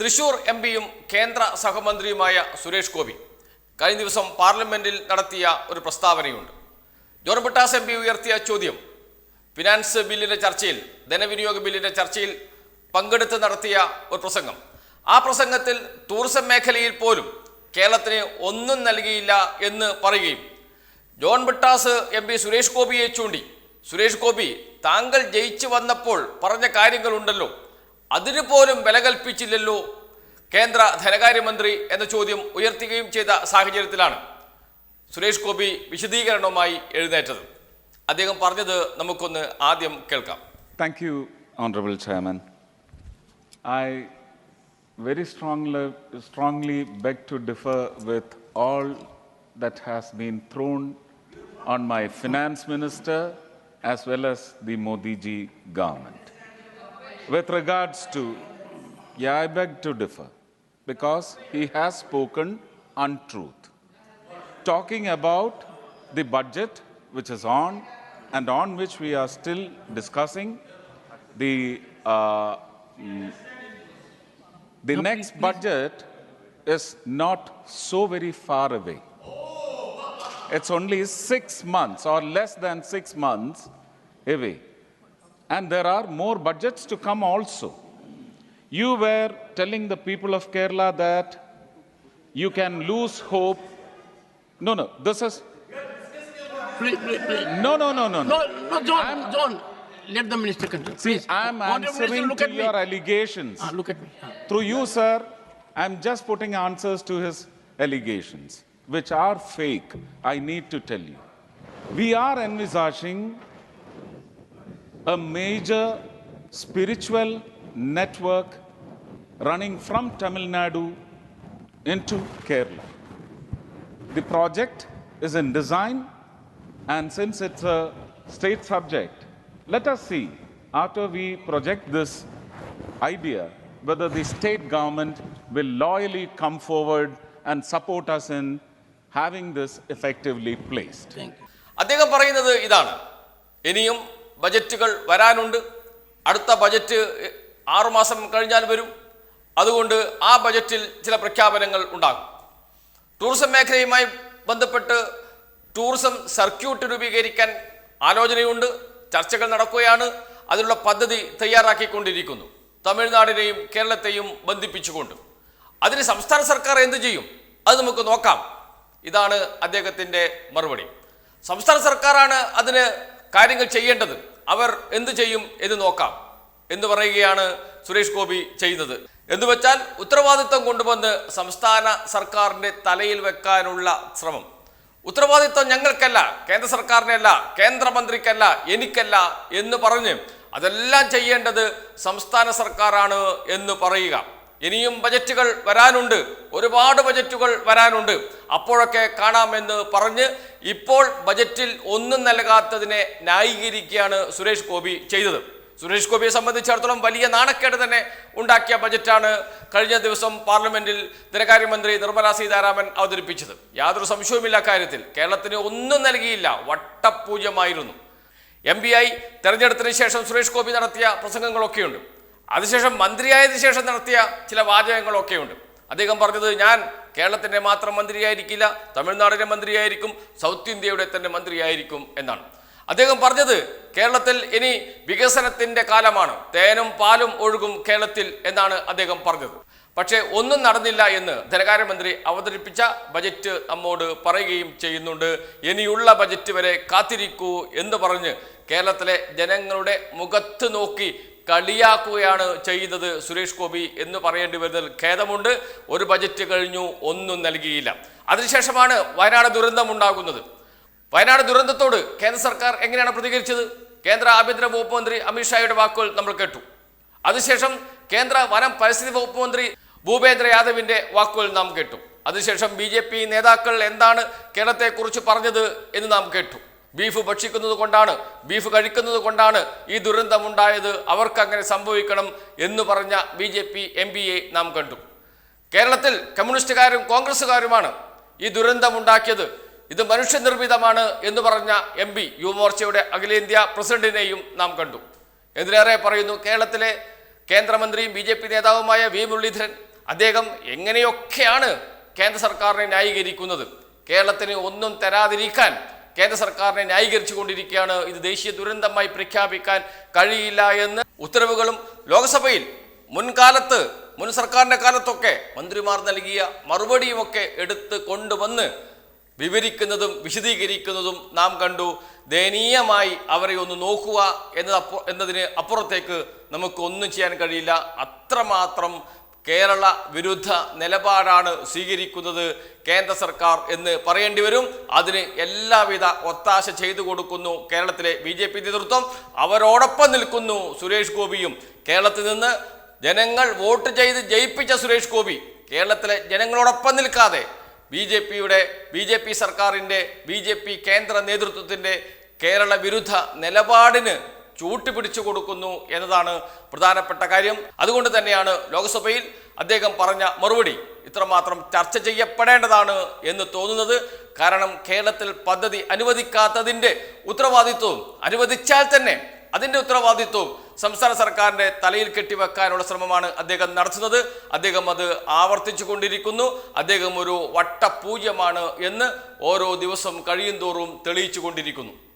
Thrissur M പിയും കേന്ദ്ര സഹമന്ത്രിയുമായ സുരേഷ് ഗോപി കഴിഞ്ഞ ദിവസം പാർലമെന്റിൽ നടത്തിയ ഒരു പ്രസ്താവനയുണ്ട്. ജോൺ ബിട്ടാസ് എം പി ഉയർത്തിയ ചോദ്യം ഫിനാൻസ് ബില്ലിന്റെ ചർച്ചയിൽ ധനവിനിയോഗ ബില്ലിന്റെ ചർച്ചയിൽ പങ്കെടുത്ത് നടത്തിയ ഒരു പ്രസംഗം. ആ പ്രസംഗത്തിൽ ടൂറിസം മേഖലയിൽ പോലും കേരളത്തിന് ഒന്നും നൽകിയില്ല എന്ന് പറയുകയും John Brittas M P Suresh ഗോപിയെ ചൂണ്ടി. സുരേഷ് ഗോപി താങ്കൾ ജയിച്ചു വന്നപ്പോൾ പറഞ്ഞ കാര്യങ്ങളുണ്ടല്ലോ. അതിനു പോലും വില കൽപ്പിച്ചില്ലല്ലോ. കേന്ദ്ര ധനകാര്യമന്ത്രി എന്ന ചോദ്യം ഉയർത്തുകയും ചെയ്ത സാഹചര്യത്തിലാണ് സുരേഷ് ഗോപി വിശദീകരണവുമായി എഴുന്നേറ്റത്. അദ്ദേഹം പറഞ്ഞത് നമുക്കൊന്ന് ആദ്യം കേൾക്കാം. Thank you honourable chairman I very strongly strongly beg to differ with all that has been thrown on my finance minister as well as the Modiji government With regards to, yeah, I beg to differ because he has spoken untruth. Talking about the budget which is on and on which we are still discussing the uh, mm, the next budget is not so very far away. It's only 6 months or less than 6 months away and there are more budgets to come also you were telling the people of kerala that you can lose hope no no this is Please, please, please. no no no no No, no no, John, I'm- John, let the minister continue. see Please. i'm Honorable Minister, answering look to at your me. allegations Ah, look at me. Ah. through you sir i'm just putting answers to his allegations which are fake i need to tell you we are envisaging a major spiritual network running from tamil nadu into kerala the project is in design, and since it's a state subject, let us see after we project this idea whether the state government will loyally come forward and support us in having this effectively placed. Thank you. അദ്ദേഹം പറയുന്നത് ഇതാണ് ഇനിയും ബജറ്റുകൾ വരാനുണ്ട്. അടുത്ത budget ആറുമാസം കഴിഞ്ഞാൽ വരും. അതുകൊണ്ട് ആ ബജറ്റിൽ ചില പ്രഖ്യാപനങ്ങൾ ഉണ്ടാകും. ടൂറിസം മേഖലയുമായി ബന്ധപ്പെട്ട് ടൂറിസം സർക്യൂട്ട് രൂപീകരിക്കാൻ ആലോചനയുണ്ട്. ചർച്ചകൾ നടക്കുകയാണ്. അതിനുള്ള പദ്ധതി തയ്യാറാക്കിക്കൊണ്ടിരിക്കുന്നു. തമിഴ്നാടിനെയും കേരളത്തെയും ബന്ധിപ്പിച്ചുകൊണ്ട്. അതിന് സംസ്ഥാന സർക്കാർ എന്ത് ചെയ്യും? അത് നമുക്ക് നോക്കാം. ഇതാണ് അദ്ദേഹത്തിന്റെ മറുപടി. സംസ്ഥാന സർക്കാരാണ് അതിന് കാര്യങ്ങൾ ചെയ്യേണ്ടത് അവർ എന്ത് ചെയ്യും എന്ന് നോക്കാം എന്ന് പറയുകയാണ് സുരേഷ് ഗോപി ചെയ്യുന്നത്. എന്ന് വെച്ചാൽ ഉത്തരവാദിത്വം കൊണ്ടുവന്ന് സംസ്ഥാന സർക്കാരിന്റെ തലയിൽ വെക്കാനുള്ള ശ്രമം. ഉത്തരവാദിത്വം ഞങ്ങൾക്കല്ല കേന്ദ്ര സർക്കാരിനല്ല കേന്ദ്രമന്ത്രിക്കല്ല എനിക്കല്ല എന്ന് പറഞ്ഞ് അതെല്ലാം ചെയ്യേണ്ടത് സംസ്ഥാന സർക്കാരാണ് എന്ന് പറയുക. ഇനിയും ബജറ്റുകൾ വരാനുണ്ട്. ഒരുപാട് ബജറ്റുകൾ വരാനുണ്ട്. അപ്പോഴൊക്കെ കാണാമെന്ന് പറഞ്ഞ് ഇപ്പോൾ ബജറ്റിൽ ഒന്നും നൽകാത്തതിനെ ന്യായീകരിക്കുകയാണ് സുരേഷ് ഗോപി ചെയ്തത്. സുരേഷ് ഗോപിയെ സംബന്ധിച്ചിടത്തോളം വലിയ നാണക്കേട് തന്നെ ഉണ്ടാക്കിയ ബജറ്റാണ് കഴിഞ്ഞ ദിവസം പാർലമെന്റിൽ ധനകാര്യമന്ത്രി നിർമ്മലാ സീതാരാമൻ അവതരിപ്പിച്ചത്. യാതൊരു സംശയവുമില്ല കാര്യത്തിൽ. കേരളത്തിന് ഒന്നും നൽകിയില്ല. വട്ടപൂജ്യമായിരുന്നു. എം ബി ഐ തെരഞ്ഞെടുത്തതിന് ശേഷം സുരേഷ് ഗോപി നടത്തിയ പ്രസംഗങ്ങളൊക്കെയുണ്ട്. അതിനുശേഷം മന്ത്രിയായതിനു ശേഷം നടത്തിയ ചില വാചകങ്ങളൊക്കെയുണ്ട്. അദ്ദേഹം പറഞ്ഞത് ഞാൻ കേരളത്തിന്റെ മാത്രം മന്ത്രിയായിരിക്കില്ല തമിഴ്നാടിന്റെ മന്ത്രിയായിരിക്കും സൗത്ത് ഇന്ത്യയുടെ തന്നെ മന്ത്രിയായിരിക്കും എന്നാണ്. അദ്ദേഹം പറഞ്ഞത് കേരളത്തിൽ ഇനി വികസനത്തിന്റെ കാലമാണ്. തേനും പാലും ഒഴുകും കേരളത്തിൽ എന്നാണ് അദ്ദേഹം പറഞ്ഞത്. പക്ഷേ ഒന്നും നടന്നില്ല എന്ന് ധനകാര്യമന്ത്രി അവതരിപ്പിച്ച ബജറ്റ് നമ്മോട് പറയുകയും ചെയ്യുന്നുണ്ട്. ഇനിയുള്ള ബജറ്റ് വരെ കാത്തിരിക്കൂ എന്ന് പറഞ്ഞ് കേരളത്തിലെ ജനങ്ങളുടെ മുഖത്ത് നോക്കി കളിയാക്കുകയാണ് ചെയ്യുന്നത് സുരേഷ് ഗോപി എന്ന് പറയേണ്ടി വരുന്നതിൽ ഖേദമുണ്ട്. ഒരു ബജറ്റ് കഴിഞ്ഞു ഒന്നും നൽകിയില്ല. അതിനുശേഷമാണ് വയനാട് ദുരന്തം ഉണ്ടാകുന്നത്. വയനാട് ദുരന്തത്തോട് കേന്ദ്ര സർക്കാർ എങ്ങനെയാണ് പ്രതികരിച്ചത്? കേന്ദ്ര ആഭ്യന്തര വകുപ്പ് മന്ത്രി അമിത്ഷായുടെ വാക്കുകൾ നമ്മൾ കേട്ടു. അതിനുശേഷം കേന്ദ്ര വനം പരിസ്ഥിതി വകുപ്പ് മന്ത്രി ഭൂപേന്ദ്ര യാദവിന്റെ വാക്കുകൾ നാം കേട്ടു. അതിനുശേഷം ബി നേതാക്കൾ എന്താണ് കേരളത്തെക്കുറിച്ച് പറഞ്ഞത് എന്ന് നാം കേട്ടു. ബീഫ് ഭക്ഷിക്കുന്നത് കൊണ്ടാണ് ബീഫ് കഴിക്കുന്നത് കൊണ്ടാണ് ഈ ദുരന്തമുണ്ടായത് അവർക്ക് അങ്ങനെ സംഭവിക്കണം എന്ന് പറഞ്ഞ ബി ജെ പി എം പിയെ നാം കണ്ടു. കേരളത്തിൽ കമ്മ്യൂണിസ്റ്റുകാരും കോൺഗ്രസ്സുകാരുമാണ് ഈ ദുരന്തമുണ്ടാക്കിയത് ഇത് മനുഷ്യനിർമ്മിതമാണ് എന്ന് പറഞ്ഞ എം പി യുവമോർച്ചയുടെ അഖിലേന്ത്യാ പ്രസിഡന്റിനെയും നാം കണ്ടു. എന്തിനേറെ പറയുന്നു കേരളത്തിലെ കേന്ദ്രമന്ത്രിയും ബി ജെ പി നേതാവുമായ വി മുരളീധരൻ അദ്ദേഹം എങ്ങനെയൊക്കെയാണ് കേന്ദ്ര സർക്കാരിനെ ന്യായീകരിക്കുന്നത്? കേരളത്തിന് ഒന്നും തരാതിരിക്കാൻ കേന്ദ്ര സർക്കാരിനെ ന്യായീകരിച്ചു കൊണ്ടിരിക്കുകയാണ് ഇത് ദേശീയ ദുരന്തമായി പ്രഖ്യാപിക്കാൻ കഴിയില്ല എന്ന് ഉത്തരവുകളും ലോക്സഭയിൽ മുൻകാലത്ത് മുൻ സർക്കാരിന്റെ കാലത്തൊക്കെ മന്ത്രിമാർ നൽകിയ മറുപടിയുമൊക്കെ എടുത്ത് കൊണ്ടുവന്ന് വിവരിക്കുന്നതും വിശദീകരിക്കുന്നതും നാം കണ്ടു. ദയനീയമായി അവരെ ഒന്ന് നോക്കുക എന്നത് എന്നതിന് അപ്പുറത്തേക്ക് നമുക്ക് ഒന്നും ചെയ്യാൻ കഴിയില്ല. അത്രമാത്രം കേരള വിരുദ്ധ നിലപാടാണ് സ്വീകരിക്കുന്നത് കേന്ദ്ര സർക്കാർ എന്ന് പറയേണ്ടി വരും. അതിന് എല്ലാവിധ ഒത്താശ ചെയ്തു കൊടുക്കുന്നു കേരളത്തിലെ ബി ജെ പി നേതൃത്വം. അവരോടൊപ്പം നിൽക്കുന്നു സുരേഷ് ഗോപിയും. കേരളത്തിൽ നിന്ന് ജനങ്ങൾ വോട്ട് ചെയ്ത് ജയിപ്പിച്ച സുരേഷ് ഗോപി. കേരളത്തിലെ ജനങ്ങളോടൊപ്പം നിൽക്കാതെ ബി ജെ പിയുടെ ബി ജെ പി സർക്കാരിന്റെ ബി ജെ പി കേന്ദ്ര നേതൃത്വത്തിന്റെ കേരള വിരുദ്ധ നിലപാടിന് ചൂട്ടുപിടിച്ചു കൊടുക്കുന്നു എന്നതാണ് പ്രധാനപ്പെട്ട കാര്യം. അതുകൊണ്ട് തന്നെയാണ് ലോക്സഭയിൽ അദ്ദേഹം പറഞ്ഞ മറുപടി ഇത്രമാത്രം ചർച്ച ചെയ്യപ്പെടേണ്ടതാണ് എന്ന് തോന്നുന്നത്. കാരണം കേരളത്തിൽ പദ്ധതി അനുവദിക്കാത്തതിന്റെ ഉത്തരവാദിത്വവും അനുവദിച്ചാൽ തന്നെ അതിന്റെ ഉത്തരവാദിത്വവും സംസ്ഥാന സർക്കാരിന്റെ തലയിൽ കെട്ടിവെക്കാനുള്ള ശ്രമമാണ് അദ്ദേഹം നടത്തുന്നത്. അദ്ദേഹം അത് ആവർത്തിച്ചു കൊണ്ടിരിക്കുന്നു അദ്ദേഹം ഒരു വട്ടപൂജ്യമാണ് എന്ന് ഓരോ ദിവസം കഴിയും തോറും തെളിയിച്ചു കൊണ്ടിരിക്കുന്നു